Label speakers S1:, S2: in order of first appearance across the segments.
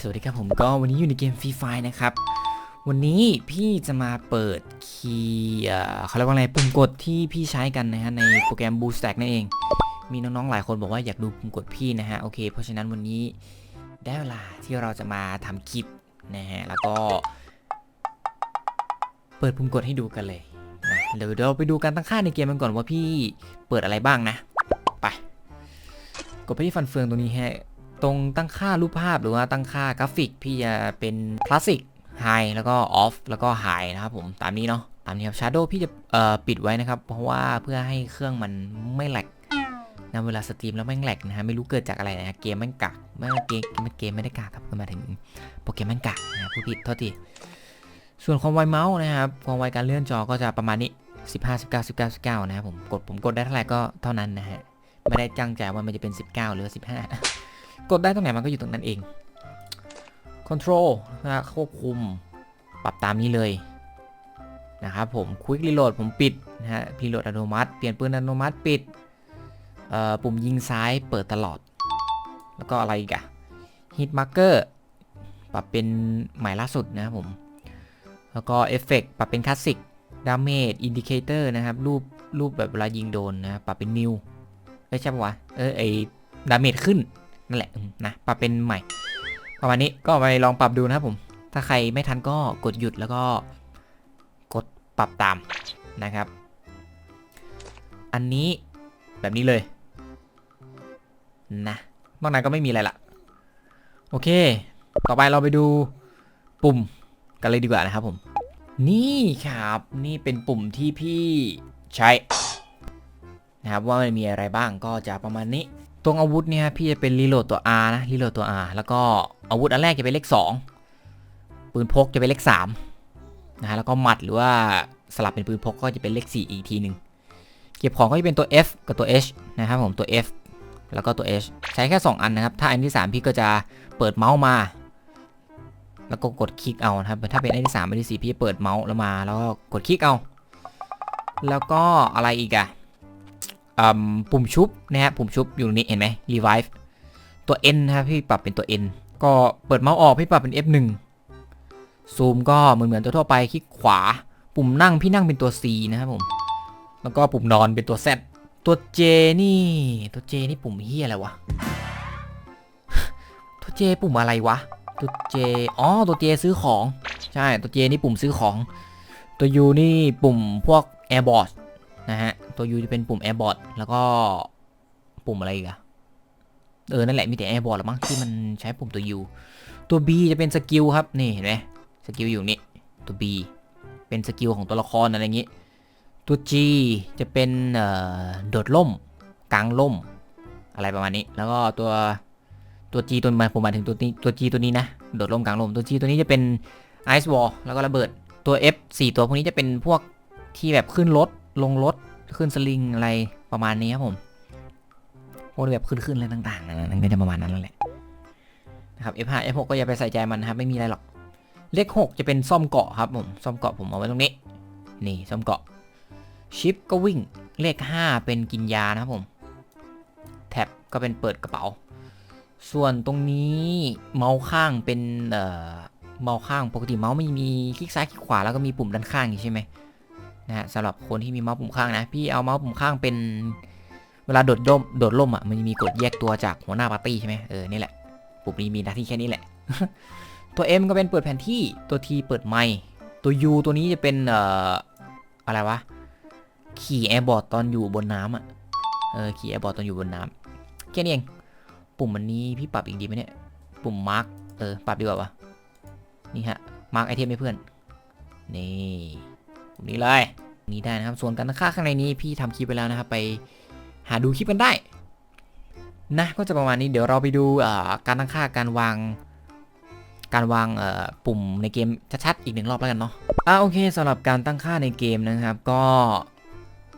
S1: สวัสดีครับผมก็วันนี้อยู่ในเกมฟรีไฟนะครับ วันนี้พี่จะมาเปิดคีย์เขาเรียกว่าอะไรปุ่มกดที่พี่ใช้กันนะฮะในโปรแกรม BoostStack นั่นเอง มีน้องๆหลายคนบอกว่าอยากดูปุ่มกดพี่นะฮะโอเค เพราะฉะนั้นวันนี้ได้เวลาที่เราจะมาทำคลิปนะฮะแล้วก็เปิดปุ่มกดให้ดูกันเลยนะเดี๋ยวเราไปดูการตั้งค่าในเกมกันก่อนว่าพี่เปิดอะไรบ้างนะ กดไปที่ฟันเฟืองตรงนี้ฮะ ตรงตั้งค่ารูปภาพหรือว่าตั้งค่ากราฟิก พี่จะเป็นคลาสสิกไฮแล้วก็ออฟแล้วก็ไฮนะครับผมตามนี้เนาะตามนี้ครับชาร์โดพี่จะปิดไว้นะครับ เพราะว่าเพื่อให้เครื่องมันไม่แหลกนะเวลาสตรีมแล้วแม่งแหลกนะฮะไม่รู้เกิดจากอะไรนะฮะเกมแม่งกักไม่เกมเกมไม่ได้กักครับคือหมาถึงโปรแกรมแม่งกักนะผู้ผิดโทษทีส่วนความไวเมาส์นะครับความไวการเลื่อนจอก็จะประมาณนี้ 15 19 19 19 นะครับผมกดผมกดได้เท่าไหร่ก็เท่านั้นนะฮะ ไม่ได้จังใจว่ามันจะเป็น 19 หรือ 15 กดได้ตรงไหนมันก็อยู่ตรงนั้นเอง Control นะควบคุมปรับตามนี้เลยนะครับผม Quick Reload ผมปิดนะฮะ Reload อัตโนมัติ เปลี่ยนปืนอัตโนมัติปิดปุ่มยิงซ้ายเปิดตลอด แล้วก็อะไรอีกอะ Hit Marker ปรับเป็นใหม่ล่าสุดนะครับผม แล้วก็ Effect ปรับเป็นคลาสสิก Damage Indicator นะครับ รูปรูปแบบเวลายิงโดนนะรปรับเป็น New ไม่ใช่ปะวะ เออไอดาเมจขึ้นนั่นแหละนะปรับเป็นใหม่ ประมาณนี้ก็ไปลองปรับดูนะครับผม ถ้าใครไม่ทันก็กดหยุดแล้วก็กดปรับตามนะครับ อันนี้แบบนี้เลยนะนอกนั้นก็ไม่มีอะไรละโอเค ต่อไปเราไปดูปุ่มกันเลยดีกว่านะครับผม นี่ครับ นี่เป็นปุ่มที่พี่ใช้ นะครับว่ามันมีอะไรบ้างก็จะประมาณนี้ ตรงอาวุธเนี่ยพี่จะเป็นรีโหลดตัว R นะรีโหลดตัว R แล้วก็อาวุธอันแรกจะเป็นเลข 2 ปืนพกจะเป็นเลข3นะฮะแล้วก็หมัดหรือว่าสลับเป็นปืนพกก็จะเป็นเลข 4 อีกทีหนึ่งเก็บของก็จะเป็นตัว F กับตัว H นะครับผมตัว F แล้วก็ตัว H ใช้แค่ 2 อันนะครับ ถ้าอันที่ 3 พี่ก็จะเปิดเมาส์มา แล้วก็กดคลิกเอานะครับ ถ้าเป็นอันที่3อันที่4พี่จะเปิดเมาส์แล้วมา แล้วก็กดคลิกเอา แล้วก็อะไรอีกอะ ปุ่มชุบนะฮะปุ่มชุบอยู่ตรงนี้เห็นไหม revive ตัว N นะครับพี่ปรับเป็นตัว N ก็เปิดเมาส์ออกพี่ปรับเป็น F1 ซูมก็เหมือนเหมือนตัวทั่วไปคลิกขวา ปุ่มนั่งพี่นั่งเป็นตัว C นะครับผมแล้วก็ปุ่มนอนเป็นตัว Z ตัว J นี่ตัว J นี่ปุ่มเฮียอะไรวะตัว J ปุ่มอะไรวะตัว J อ๋อตัว J ซื้อของใช่ตัว J นี่ปุ่มซื้อของ ตัว U นี่ปุ่มพวก Airbot นะฮะ ตัว U จะเป็นปุ่ม Airbot แล้วก็ปุ่มอะไรอีกอะเออ นั่นแหละ มีแต่ Airbot หรอมั้งที่มันใช้ปุ่มตัว U ตัว B จะเป็นสกิลครับ นี่เห็นไหมสกิลอยู่นี่ ตัว B เป็นสกิลของตัวละครอะไรอย่างงี้ ตัว G จะเป็นเอ่อโดดล่ม กลางล่ม อะไรประมาณนี้ แล้วก็ตัวตัว G ตัวมาผมหมายถึงตัวนี้ตัว G ตัวนี้นะ โดดล่มกลางล่ม ตัว G ตัวนี้จะเป็น Ice Wall แล้วก็ระเบิด ตัว F 4ตัวพวกนี้จะเป็นพวกที่แบบขึ้นรถลงรถ ขึ้นสลิงอะไรประมาณนี้ครับผมพวกแบบขึ้นขึ้นอะไรต่างๆนั่นก็จะประมาณนั้นแหละนะครับ F5 F6 ก็อย่าไปใส่ใจมันนะครับไม่มีอะไรหรอก เลข 6 จะเป็นซ่อมเกาะครับผมซ่อมเกาะผมเอาไว้ตรงนี้ นี่ซ่อมเกาะชิปก็วิ่งเลข 5 เป็นกินยานะครับผม แท็บก็เป็นเปิดกระเป๋า ส่วนตรงนี้เมาส์ข้างเป็นเอ่อเมาส์ข้างปกติเมาส์ไม่มีคลิกซ้ายคลิกขวาแล้วก็มีปุ่มด้านข้างอย่างใช่ไหม นะฮะสำหรับคนที่มีเมาส์ปุ่มข้างนะ พี่เอาเมาส์ปุ่มข้างเป็นเวลาโดดร่มโดดร่มอะมันมีกดแยกตัวจากหัวหน้าปาร์ตี้ใช่ไหมเออนี่แหละปุ่มนี้มีหน้าที่แค่นี้แหละ ตัว M ก็เป็นเปิดแผนที่ตัว T เปิดไมค์ตัว U ตัวนี้จะเป็นเอ่ออะไรวะขี่แอร์บอร์ดตอนอยู่บนน้ำอะเออขี่แอร์บอร์ดตอนอยู่บนน้ำแค่นี้เอง ปุ่มอันนี้พี่ปรับอีกดีไหมเนี่ยปุ่มมาร์กเออปรับดีกว่าวะนี่ฮะมาร์กไอเทมให้เพื่อนนี่ตรงนี้เลย นี้ได้นะครับ ส่วนการตั้งค่าข้างในนี้พี่ทำคลิปไปแล้วนะครับ ไปหาดูคลิปกันได้ นะก็จะประมาณนี้เดี๋ยวเราไปดูการตั้งค่าการวาง การวางปุ่มในเกมชัดๆอีกหนึ่งรอบแล้วกันเนาะอ่าโอเคสำหรับการตั้งค่าในเกมนะครับ ก็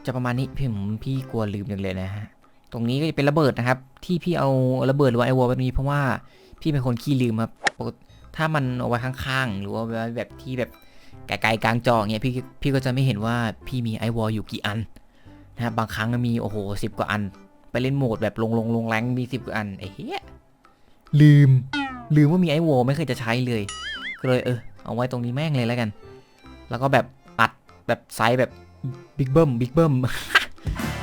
S1: จะประมาณนี้พี่ผมพี่กลัวลืมอย่างเลยนะฮะตรงนี้ก็จะเป็นระเบิดนะครับ ที่พี่เอาระเบิดหรือว่าไอวอลแบบนี้เพราะว่าพี่เป็นคนขี้ลืมครับถ้ามันเอาไว้ข้างๆ หรือว่าแบบที่แบบ ไกลๆกลางจอเงี้ยพี่พี่ก็จะไม่เห็นว่าพี่มีไอวอลอยู่กี่อันนะครับบางครั้งมีโอ้โหสิบกว่าอัน ไปไปเล่นโหมดแบบลงลงลงแรงมีสิบอันไอ้เหี้ยลืม ลืมว่ามีไอโวไม่เคยจะใช้เลยก็เลยเออเอาไว้ตรงนี้แม่งเลยแล้วกัน แล้วก็แบบอัดแบบไซส์แบบบิ๊กเบิ้มบิ๊กเบิ้ม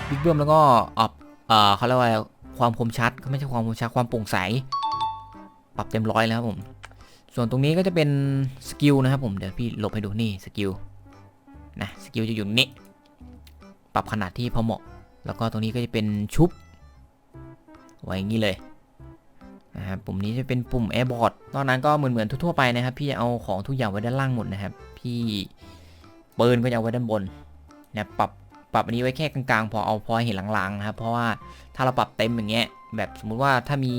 S1: บิ๊กเบิ้มแล้วก็อัพเอ่อเขาเรียกว่าอะไรความคมชัดก็ไม่ใช่ความคมชัดความโปร่งใส ปรับเต็มร้อยแล้วครับผม ส่วนตรงนี้ก็จะเป็นสกิลนะครับผมเดี๋ยวพี่หลบให้ดูนี่สกิลนะสกิลจะอยู่นี้ ปรับขนาดที่พอเหมาะ แล้วก็ตรงนี้ก็จะเป็นชุบ ไว้อย่างนี้เลยนะครับปุ่มนี้จะเป็นปุ่ม Airboard ตอนนั้นก็เหมือนเหมือนทั่วไปนะครับ พี่จะเอาของทุกอย่างไว้ด้านล่างหมดนะครับ พี่ปืนก็จะเอาไว้ด้านบนนะปรับปรับอันนี้ไว้แค่กลางๆ พอเอาพอเห็นหลังๆนะครับเพราะว่าถ้าเราปรับเต็มอย่างเงี้ย แบบสมมุติว่าถ้ามี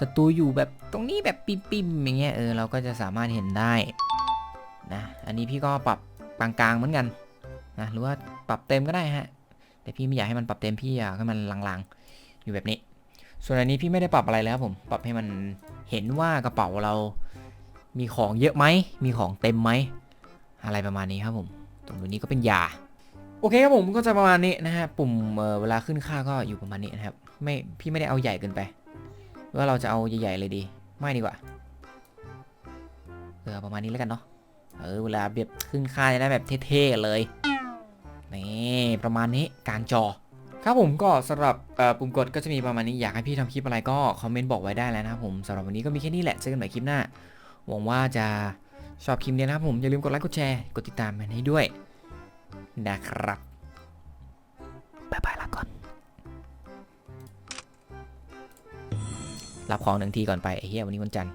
S1: ศัตรูอยู่แบบตรงนี้แบบปิ่มๆอย่างเงี้ยเออเราก็จะสามารถเห็นได้นะอันนี้พี่ก็ปรับกลางๆเหมือนกันนะหรือว่าปรับเต็มก็ได้ฮะแต่พี่ไม่อยากให้มันปรับเต็มพี่อยากให้มันลางๆ อยู่แบบนี้ ส่วนอันนี้พี่ไม่ได้ปรับอะไรแล้วผมปรับให้มันเห็นว่ากระเป๋าเรามีของเยอะไหมมีของเต็มไหมอะไรประมาณนี้ครับผม ตรงนี้ก็เป็นยาโอเคครับผมก็จะประมาณนี้นะฮะปุ่มเเวลาขึ้นค่าก็อยู่ประมาณนี้นะครับ ไม่พี่ไม่ได้เอาใหญ่เกินไปว่าเราจะเอาใหญ่ๆเลยดี ไม่ดีกว่าเออประมาณนี้แล้วกันเนาะเออเวลาแบบขึ้นค่าจะได้แบบเท่ๆเลยนี่ประมาณนี้กลางจอ ครับผมก็สำหรับปุ่มกดก็จะมีประมาณนี้อยากให้พี่ทำคลิปอะไรก็คอมเมนต์บอกไว้ได้แล้วนะครับผมสำหรับวันนี้ก็มีแค่นี้แหละเจอกันใหม่คลิปหน้าหวังว่าจะชอบคลิปนี้นะครับผมอย่าลืมกดไลค์กดแชร์กดติดตามมันให้ด้วยนะครับบ๊ายบายลาก่อน รับของหนึ่งทีก่อนไปไอ้เหี้ยวันนี้วันจันทร์